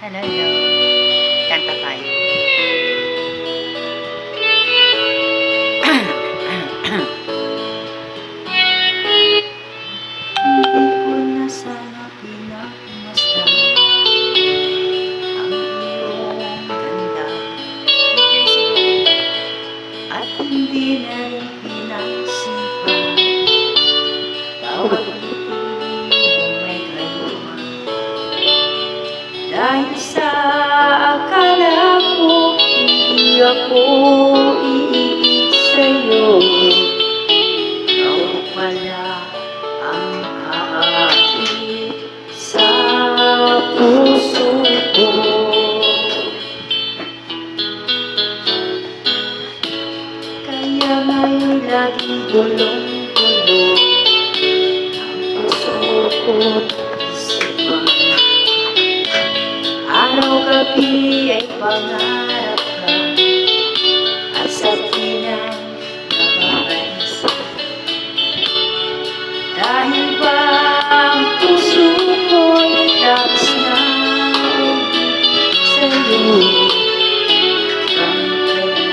Hello, hello. Kanta tayo. Hindi na sana pinagmasdan dahil sa akala ko hindi ako iibig sa'yo. Ikaw pala ang aakit sa puso ko. Kaya ngayon laging gulong-gulo Ang puso pangarap ka at sa pinang napakaisa dahil ba puso ko'y tapos na sa'yo ang kaya